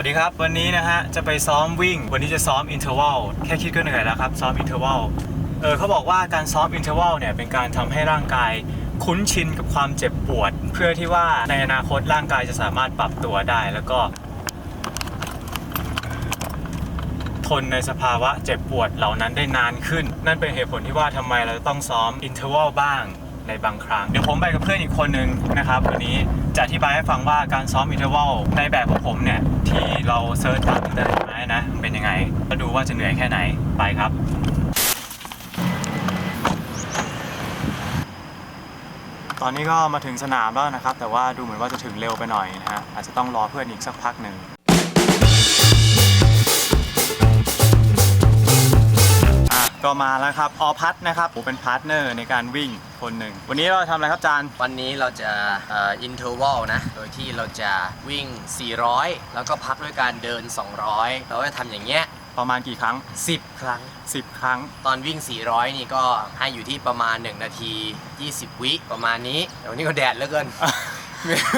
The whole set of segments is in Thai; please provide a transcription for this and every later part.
วัสดีครับ วันนี้นะฮะ จะไปซ้อมวิ่ง วันนี้จะซ้อมอินเทอร์วัลแค่คิดก็เหนื่อยแล้วครับ ซ้อมอินเทอร์วัลเออเขาบอกว่าการซ้อมอินเทอร์วัลเนี่ย เป็นการทำให้ร่างกายคุ้นชินกับความเจ็บปวด เพื่อที่ว่าในอนาคตร่างกายจะสามารถปรับตัวได้แล้วก็ ทนในสภาวะเจ็บปวดเหล่านั้นได้นานขึ้น นั่นเป็นเหตุผลที่ว่าทำไมเราต้องซ้อมอินเทอร์วัลบ้าง ในบางครั้ง เดี๋ยวผมไปกับเพื่อนอีกคนนึงนะครับวันนี้จะอธิบายให้ฟังว่าการซ้อมอินเทอร์วัลในแบบของผมเนี่ย ที่เราเซิร์ชตามอินเทอร์เน็ตมานะมันเป็นยังไงมาดูว่าจะเหนื่อยแค่ไหนไปครับตอนนี้ก็มาถึงสนามแล้วนะครับ แต่ว่าดูเหมือนว่าจะถึงเร็วไปหน่อยนะฮะอาจจะต้องรอเพื่อนอีกสักพักหนึ่ง ก็มาแล้วครับออพัทนะครับผมเป็นพาร์ทเนอร์ในการวิ่งคนหนึ่ง วันนี้เราทำอะไรครับจานวันนี้เราจะอินเทอร์วัลนะ โดยที่เราจะวิ่ง 400 แล้วก็พักด้วยการเดิน 200 เราจะทำอย่างเงี้ย ประมาณกี่ครั้ง 10 ครั้ง 10 ครั้ง ตอนวิ่ง 400 นี่ก็ให้อยู่ที่ประมาณ 1 นาที 20 วิประมาณนี้เดี๋ยววันนี้ก็แดดเหลือเกิน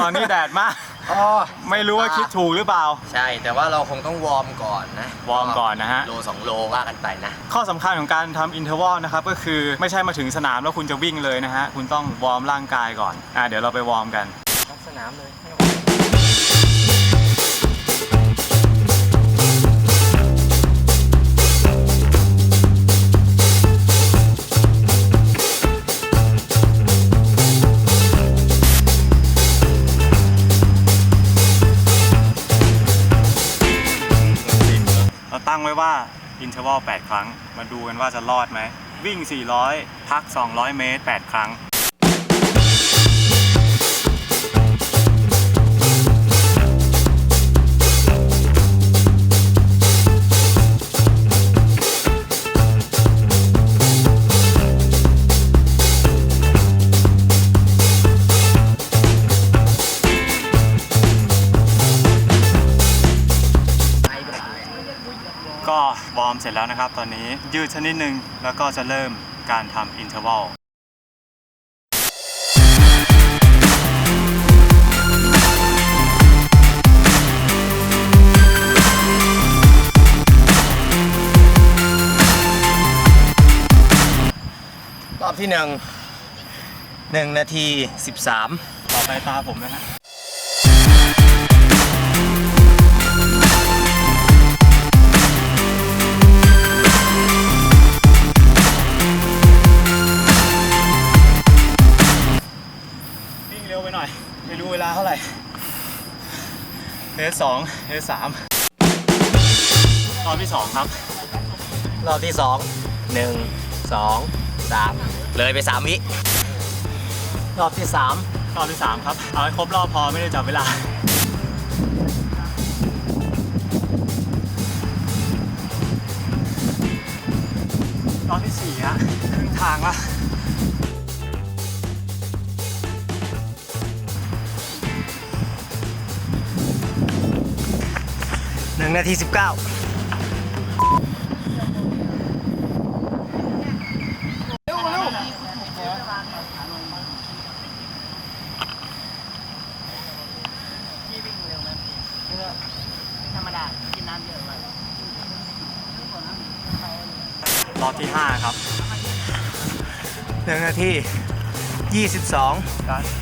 ตอนนี้แดดมาก อ๋อไม่รู้ว่าคิดถูกหรือเปล่า ใช่ แต่ว่าเราคงต้องวอร์มก่อนนะวอร์มก่อนนะฮะ โล2โลว่ากันไปนะ ข้อสำคัญของการทำอินเทอร์วลนะครับก็คือไม่ใช่มาถึงสนามแล้วคุณจะวิ่งเลยนะฮะ คุณต้องวอร์มร่างกายก่อนอะเดี๋ยวเราไปวอร์มกัน ทั้งสนามเลยเร นเทอร์วล8ครั้ง มาดูกันว่าจะรอดไหม วิ่ง 400 พัก 200 เมตร 8 ครั้ง วอร์มเสร็จแล้วนะครับ ตอนนี้ยืดชนิดนึงแล้วก็จะเริ่มการทำอินเทอร์วัลรอบที่1 1นาที13ต่อไปตาผมนะฮะ ไม่รู้เวลาเท่าไหร่เทสสองเทสสามรอบที่สองครับ รอบที่2 1 2 3เลยไป3วิ รอบที่3รอบที่สามครับ เอาให้ครบรอบพอไม่ได้จับเวลา รอบที่สี่ฮะครึ่งทางละ 1 นาที 19รอบที่ห้าครับ1นาที 22การด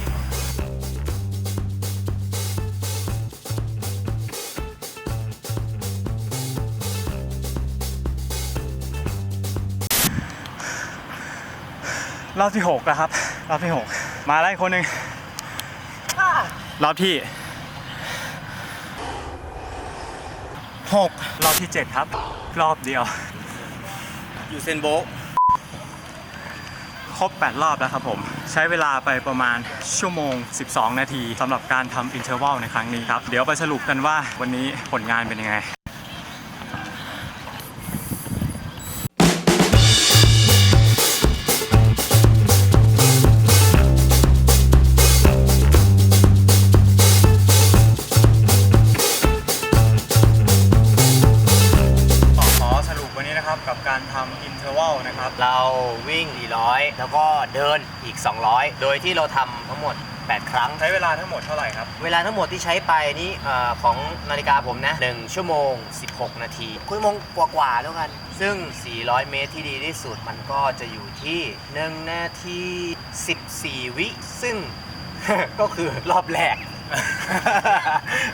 รอบที่หกแล้วครับ รอบที่หกมาแล้วอีกคนหนึ่งรอบที่6รอบที่เจ็ดครับ รอบเดียว อยู่เซนโบะครบ 8 รอบแล้วครับผม ใช้เวลาไปประมาณชั่วโมง 12 นาทีสำหรับการทำอินเทอร์วัลในครั้งนี้ครับ เดี๋ยวไปสรุปกันว่าวันนี้ผลงานเป็นยังไง นนี้นะครับกับการทำอินเทอร์วัลนะครับ เราวิ่ง 400 แล้วก็เดินอีก 200 โดยที่เราทำทั้งหมด 8 ครั้ง ใช้เวลาทั้งหมดเท่าไหร่ครับ เวลาทั้งหมดที่ใช้ไปนี่เออของนาฬิกาผมนะ 1 ชั่วโมง 16 นาทีคุณโมงกว่าๆแล้วกัน ซึ่ง 400 เมตรที่ดีที่สุดมันก็จะอยู่ที่ 1 นาที 14 วิ ซึ่ง ก็คือรอบแรก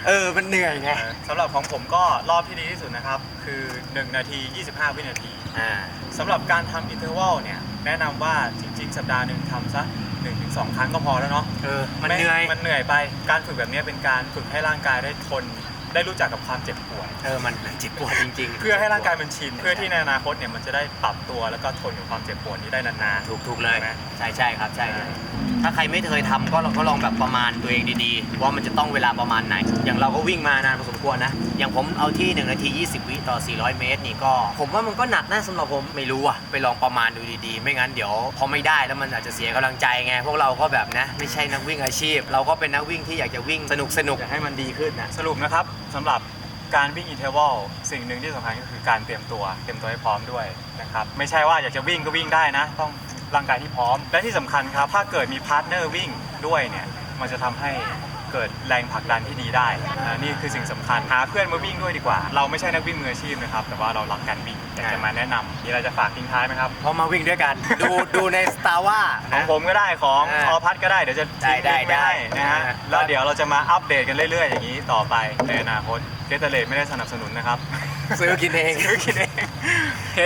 เออมันเหนื่อยไงสำหรับของผมก็รอบที่ดีที่สุดนะครับ คือ 1 นาที 25 วินาทีอ่าสำหรับการทำอินเทอร์วัลเนี่ย แนะนำว่าจริง ๆ สัปดาห์หนึ่งทำสัก1-2ครั้งก็พอแล้วเนาะเออมันเหนื่อย มันเหนื่อยไป การฝึกแบบนี้เป็นการฝึกให้ร่างกายได้ทน ได้รู้จักกับความเจ็บปวดเออมันเจ็บปวดจริงๆ เพื่อให้ร่างกายมันชิน เพื่อที่ในอนาคตเนี่ยมันจะได้ปรับตัวแล้วก็ทนกับความเจ็บปวดนี้ได้นานๆถูกถูกเลยใช่ไหมใช่ใช่ครับใช่เลยถ้าใครไม่เคยทำก็ลองก็ลองแบบประมาณตัวเองดีๆ ว่ามันจะต้องเวลาประมาณไหน อย่างเราก็วิ่งมานานพอสมควรนะ อย่างผมเอาที่1นาที 20 วิต่อ 400 เมตรนี่ก็ ผมว่ามันก็หนักนะสำหรับผมไม่รู้อะไปลองประมาณดูดีๆ ไม่งั้นเดี๋ยวพอไม่ได้แล้วมันอาจจะเสียกำลังใจไงพวกเราก็แบบนะ ไม่ใช่นักวิ่งอาชีพ เราก็เป็นนักวิ่งที่อยากจะวิ่งสนุกสนุกอยากให้มันดีขึ้นนะสรุปนะครับ สำหรับการวิ่งอินเทอร์วัลสิ่งหนึ่งที่สำคัญก็คือการเตรียมตัว เตรียมตัวให้พร้อมด้วยนะครับไม่ใช่ว่าอยากจะวิ่งก็วิ่งได้นะ ต้องร่างกายที่พร้อม และที่สำคัญครับ ถ้าเกิดมีพาร์ทเนอร์วิ่งด้วยเนี่ยมันจะทำให้ เกิดแรงผลักดันที่ดีได้อ่านี่คือสิ่งสำคัญหาเพื่อนมาวิ่งด้วยดีกว่า เราไม่ใช่นักวิ่งมืออาชีพนะครับ แต่ว่าเรารักการวิ่งอยากจะมาแนะนำมีอะไรจะฝากทิ้งท้ายไหมครับพอมาวิ่งด้วยกัน ดูดูในสตาร์ว่า ของผมก็ได้ของอ่าออพัดก็ได้เดี๋ยวจะทิ้งได้ลิงก์ไว้ได้ให้นะฮะอ่า แล้วเดี๋ยวเราจะมาอัปเดตกันเรื่อยๆ อย่างนี้ต่อไปในอนาคตเกตเลไม่ได้สนับสนุนนะครับ ซื้อกินเอง ซื้อกินเองโอเค